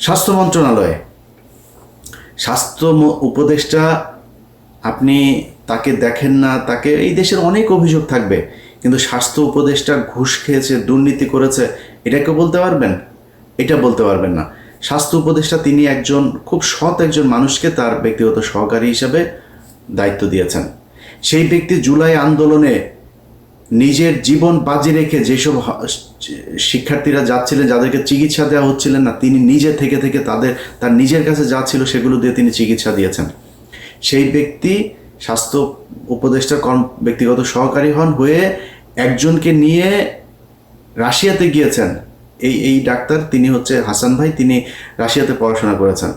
স্বাস্থ্য মন্ত্রণালয়ে। স্বাস্থ্য উপদেষ্টা আপনি তাকে দেখেন না, তাকে এই দেশের অনেক অভিযোগ থাকবে, কিন্তু স্বাস্থ্য উপদেষ্টা ঘুষ খেয়েছে, দুর্নীতি করেছে এটাকে বলতে পারবেন? এটা বলতে পারবেন না। স্বাস্থ্য উপদেষ্টা তিনি একজন, খুব সৎ একজন মানুষকে তার ব্যক্তিগত সহকারী হিসাবে দায়িত্ব দিয়েছেন। সেই ব্যক্তি জুলাই আন্দোলনে নিজের জীবন বাজি রেখে যেসব শিক্ষার্থীরা যাচ্ছিলেন, যাদেরকে চিকিৎসা দেওয়া হচ্ছিলেন না, তিনি নিজে থেকে থেকে তাদের, তার নিজের কাছে যা ছিল সেগুলো দিয়ে তিনি চিকিৎসা দিয়েছেন। সেই ব্যক্তি স্বাস্থ্য উপদেষ্টার কর্ম, ব্যক্তিগত সহকারী হন হয়ে একজনকে নিয়ে রাশিয়াতে গিয়েছেন। এই এই ডাক্তার তিনি হচ্ছে হাসান ভাই, তিনি রাশিয়াতে পড়াশোনা করেছেন।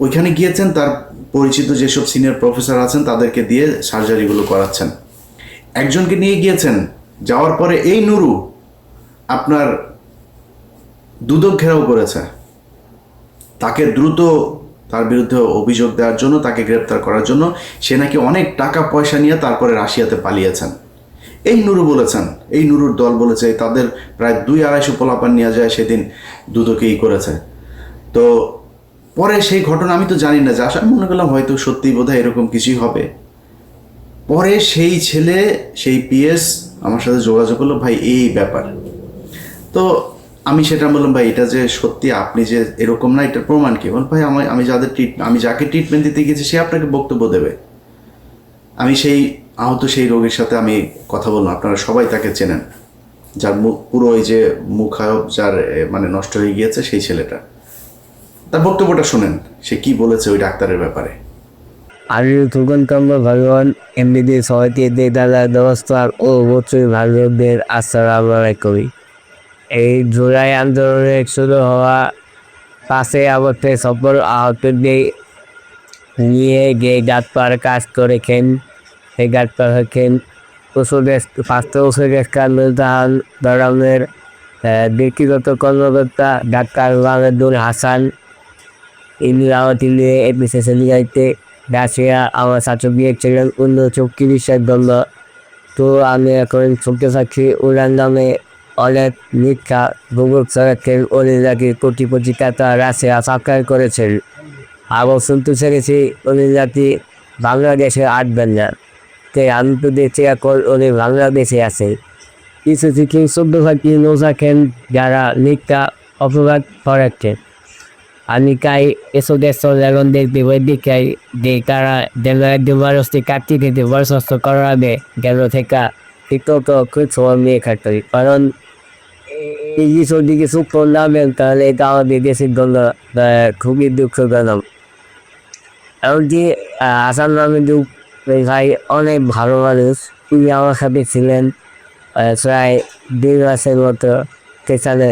ওইখানে গিয়েছেন, তার পরিচিত যেসব সিনিয়র প্রফেসর আছেন, তাদেরকে দিয়ে সার্জারিগুলো করাচ্ছেন। একজনকে নিয়ে গিয়েছেন, যাওয়ার পরে এই নুরু আপনার দুদক ঘেরাও করেছে। তাকে দ্রুত তার বিরুদ্ধে অভিযোগ দেওয়ার জন্য, তাকে গ্রেপ্তার করার জন্য সে নাকি অনেক টাকা পয়সা নিয়ে তারপরে রাশিয়াতে পালিয়েছেন। এই নুরু বলেছেন, এই নুরুর দল বলেছে তাদের প্রায় দুই আড়াইশো পোলাপান নিয়ে যায় সেদিন দুদকেই করেছে। তো পরে সেই ঘটনা আমি তো জানি না, যা আমি মনে করলাম হয়তো সত্যি বোধহয় এরকম কিছুই হবে। পরে সেই ছেলে, সেই পিএস আমার সাথে যোগাযোগ করল, ভাই, এই ব্যাপার। তো আমি সেটা বললাম, ভাই, এটা যে সত্যি আপনি যে এরকম না, এটার প্রমাণ কি? বল ভাই, আমি আমি যাদের ট্রিট আমি যাকে ট্রিটমেন্ট দিতে গেছি, সে আপনাকে বক্তব্য দেবে। আমি সেই, আহত সেই রোগীর সাথে আমি কথা বললাম, আপনারা সবাই তাকে চেনেন, যার পুরো ওই যে মুখায়ব, যার মানে নষ্ট হয়ে গিয়েছে, সেই ছেলেটা। তার বক্তব্যটা শোনেন, সে কি বলেছে ওই ডাক্তারের ব্যাপারে। কর্ম ভগবান এমনিতে সবাইকে দাদার ব্যবস্থার ও ভারতদের আশ্রয় আমরা করি এই জুলাই আন্দোলনে শুরু হওয়া পাশে আগস্টে সফল আহতদের নিয়ে যে ডাক্তার কাজ করেছেন সেই ডাক্তার হচ্ছেন ওষুধের স্বাস্থ্য ওষুধের কানুদান ধরনের ব্যক্তিগত কর্মকর্তা ডাক্তার মাহমুদুল হাসান ইন্দিরাও তিনি এই বিশেষে নিয়ে রাশিয়া আমার ছাত্র গিয়েছিলেন অন্য চুক্তি বিষয়ের জন্য তো আমি এখন শুনতে পাচ্ছি ওনার নামে অনেক মিথ্যা গুগল সরকার উনি নাকি কোটি কোটি টাকা রাশিয়া সরকার করেছেন। আবার শুনতে উনি নাকি বাংলাদেশে আসবেন না। তাই আমি তো দেখছি এখন উনি বাংলাদেশে আছে। কিছু কিছু থাকি নৌসাখেন যারা মিথ্যা অপরাধ করেছেন। আমি চাই এসব দেশের এখন দেখতে বই দেখাই যে তারা যেন একজন মানুষকে কাটতে দিতে বরখাস্ত করাবে যেন থেকে। ঠিকমত খুব সময় নিয়ে খাটতে হবে। কারণ এই কিছু দিকে সুখ করলাম তাহলে এটা আমাদের দেশের জন্য আহ, খুবই দুঃখজনক। এমনকি আহ, আসাম নামে যুগ ভাই অনেক ভালো মানুষ তিনি আমার সাথে ছিলেন প্রায় দেড় মাসের মতো সেখানে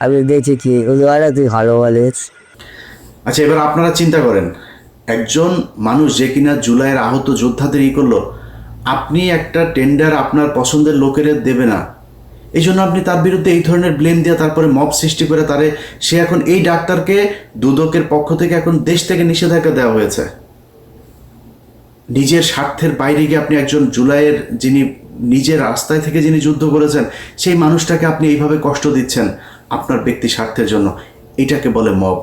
আমি দেখেছি উনি অনেকই ভালো মানুষ। আচ্ছা এবার আপনারা চিন্তা করেন। একজন মানুষ যে কিনা জুলাইয়ের আহত যোদ্ধাদের ই করল, আপনি একটা টেন্ডার আপনার পছন্দের লোকের দেবে না। এই জন্য আপনি তার বিরুদ্ধে এই ধরনের ব্লেম দিয়ে তারপরে মব সৃষ্টি করে তারে, সে এখন এই ডাক্তারকে, দুদকের পক্ষ থেকে এখন দেশ থেকে নিষেধাজ্ঞা দেওয়া হয়েছে। নিজের স্বার্থের বাইরে গিয়ে আপনি একজন জুলাইয়ের যিনি নিজের রাস্তায় থেকে যিনি যুদ্ধ করেছেন, সেই মানুষটাকে আপনি এইভাবে কষ্ট দিচ্ছেন আপনার ব্যক্তি স্বার্থের জন্য। এটাকে বলে মব